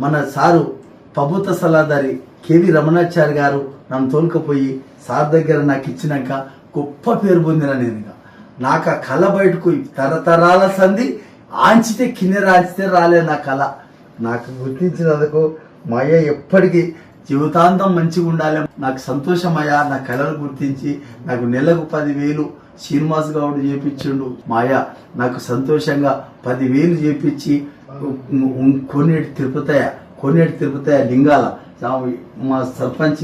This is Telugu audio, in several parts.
మన సారు ప్రభుత్వ సలహాదారి కేవి రమణాచారి గారు నన్ను తోలుకపోయి సార్ దగ్గర నాకు ఇచ్చినాక గొప్ప పేరు పొందిన నేను నాకు ఆ కళ బయటకు తరతరాల సంధి ఆంచితే కింద ఆంచితే రాలే నా కళ. నాకు గుర్తించినందుకు మా అయ్య ఎప్పటికీ జీవితాంతం మంచిగా ఉండాలి. నాకు సంతోషమయ్యా నా కళను గుర్తించి నాకు నెలకు పదివేలు శ్రీనివాస్ గౌడ్ చేపించిండు. మాయ నాకు సంతోషంగా పదివేలు చేపించి కొన్నేటి తిరుపతయ్య కొన్నేటి తిరుపతయ్య లింగాల మా సర్పంచ్.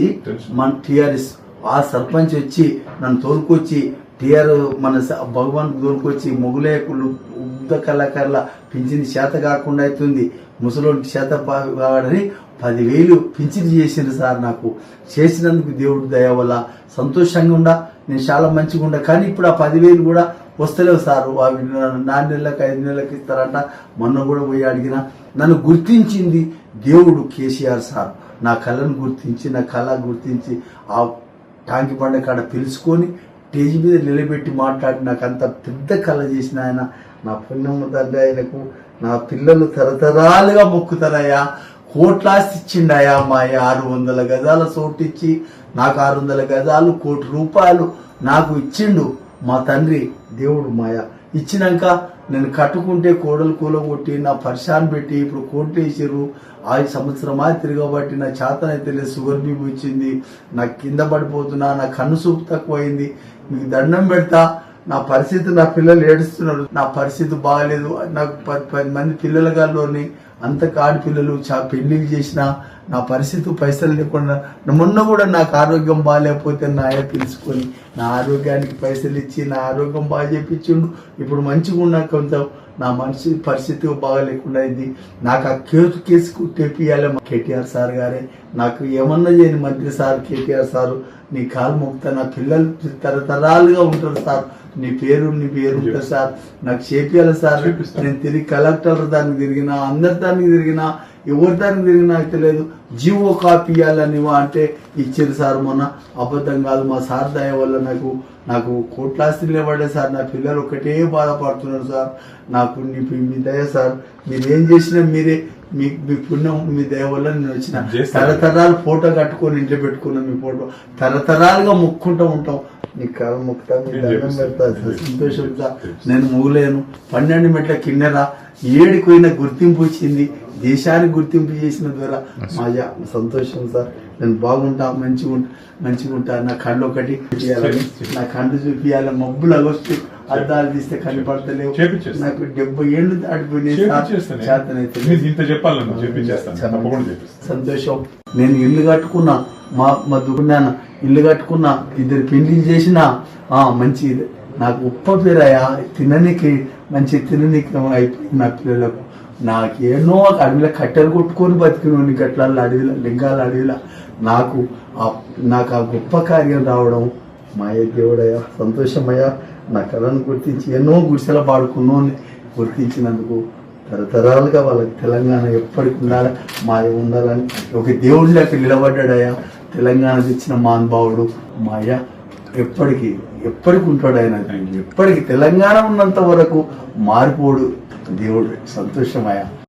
మన టిఆర్ఎస్ ఆ సర్పంచ్ వచ్చి నన్ను తోలుకొచ్చి టిఆర్ మన భగవాన్ తోలుకొచ్చి మొగులేకులు ఉద్ద కళాకారుల పింఛన్ చేత కాకుండా అవుతుంది ముసలోడి చేత పా- కావాలని పదివేలు పింఛన్ చేసిండ్రు సార్ నాకు. చేసినందుకు దేవుడు దయ వల్ల సంతోషంగా ఉండా నేను చాలా మంచిగా ఉండా కానీ ఇప్పుడు ఆ పదివేలు కూడా వస్తలేవు సార్. అవి నాలుగు నెలలకు ఐదు నెలలకు ఇస్తారంట. మొన్న కూడా పోయి అడిగిన నన్ను గుర్తించింది దేవుడు కేసీఆర్ సార్. నా కళను గుర్తించి నా కళ గుర్తించి ఆ టాంకి పండ కాడ పిలుచుకొని స్టేజ్ మీద నిలబెట్టి మాట్లాడి నాకు అంత పెద్ద కళ చేసిన ఆయన నా పుణ్యమ్మ తండ్రి ఆయనకు నా పిల్లలు తరతరాలుగా మొక్కుతారయ్యా. కోట్లాస్తి ఇచ్చిండయా మా ఆరు వందల గజాల చోటు ఇచ్చి నాకు ఆరు వందల గజాలు కోటి రూపాయలు నాకు ఇచ్చిండు. మా తండ్రి దేవుడు మాయ. ఇచ్చినాక నేను కట్టుకుంటే కోడలు కూలగొట్టి నా పరిశాన్ పెట్టి ఇప్పుడు కోర్టు ఆ ఐదు సంవత్సరమా తిరగబట్టి నా చేతనైతే అయితే లేదు షుగర్ బీపీ వచ్చింది. నాకు కింద పడిపోతున్నా నా కన్ను చూపు తక్కువైంది. మీకు దండం పెడతా. నా పరిస్థితి నా పిల్లలు ఏడుస్తున్నారు. నా పరిస్థితి బాగాలేదు. నాకు పది పది మంది పిల్లల గారిలోని అంత కాడి పిల్లలు చా పెళ్ళిళ్ళు చేసిన నా పరిస్థితి పైసలు లేకుండా మొన్న కూడా నాకు ఆరోగ్యం బాగాలేకపోతే నాయే తెలుసుకొని పిలుచుకొని నా ఆరోగ్యానికి పైసలు ఇచ్చి నా ఆరోగ్యం బాగా చేపించిండు. ఇప్పుడు మంచిగా ఉన్నా కొంచెం నా మనిషి పరిస్థితి బాగాలేకుండా అయింది. నాకు ఆ కేసు కేసుకు తెప్పియాలి మా కేటీఆర్ సార్ గారే. నాకు ఏమన్నా చేయని మంత్రి సార్ కేటీఆర్ సారు నీ కాలు మొక్తా నా పిల్లలు తరతరాలుగా ఉంటారు సార్. నీ పేరు నీ పేరు సార్. నాకు చేపియాలి సార్. నేను తిరిగి కలెక్టర్ దానికి తిరిగినా అందరి దానికి తిరిగినా ఎవరి దానికి తిరిగినా నాకు తెలియదు. జీవో కాపీ ఇవ్వాలని అంటే ఇచ్చారు సార్ మొన్న. అబద్ధం కాదు మా సార్ దయ వల్ల నాకు నాకు కోట్లాస్తి నిలబడే సార్. నా పిల్లలు ఒకటే బాధపడుతున్నారు సార్. నాకు నీ మీ దయ సార్. మీరేం చేసినా మీరే మీ మీ పుణ్యం మీ దయ వల్ల నేను వచ్చిన. తరతరాలు ఫోటో కట్టుకొని ఇంట్లో పెట్టుకున్నాం మీ ఫోటో. తరతరాలుగా మొక్కుంటూ ఉంటాం. నీ కాల మొక్కుతా మీ నేను దండం. పెడతా సంతోషంగా నేను మూలేను పన్నెండు మెట్ల కిన్నెర ఏడికి పోయిన గుర్తింపు వచ్చింది. దేశానికి గుర్తింపు చేసిన ద్వారా మా సంతోషం సార్. నేను బాగుంటా మంచిగా ఉంటా మంచిగా ఉంటా నా కళ్ళు ఒకటి చూపియాలని నా కళ్ళు చూపియాలి. మబ్బులు అగొచ్చు అద్దాలు తీస్తే కళ్ళు పడతలేవు చేపించేస్తాను. నాకు డెబ్బై ఏళ్ళు దాటిపోయినాయి సంతోషం. నేను ఇల్లు కట్టుకున్నా మా మా దుకున్నాను ఇల్లు కట్టుకున్నా ఇద్దరు పెళ్ళి చేసిన ఆ మంచి. నాకు ఉప్ప పేరయ్యా తిననీకి మంచి తిననీకి అయిపోయింది నా పిల్లలకు. నాకేనో ఒక అడవిలో కట్టెలు కొట్టుకొని బతికినోని గట్ల అడవిలో లింగాల అడవిలో. నాకు ఆ నాకు ఆ గొప్ప కార్యం రావడం మాయ దేవుడయ్యా సంతోషమయ్యా. నా కళను గుర్తించి ఎన్నో గుడిసెల పాడుకున్నోని గుర్తించినందుకు తరతరాలుగా వాళ్ళకి తెలంగాణ ఎప్పటికి ఉండాలి మాది ఉండాలని ఒక దేవుడి లెక్క నిలబడ్డాడయ్యా. తెలంగాణ తెచ్చిన మానుభావుడు మాయ. ఎప్పటికీ ఎప్పటికి ఉంటాడు ఆయన? ఎప్పటికి తెలంగాణ ఉన్నంత వరకు మారిపోడు. దేవుడు సంతోషమయ్యా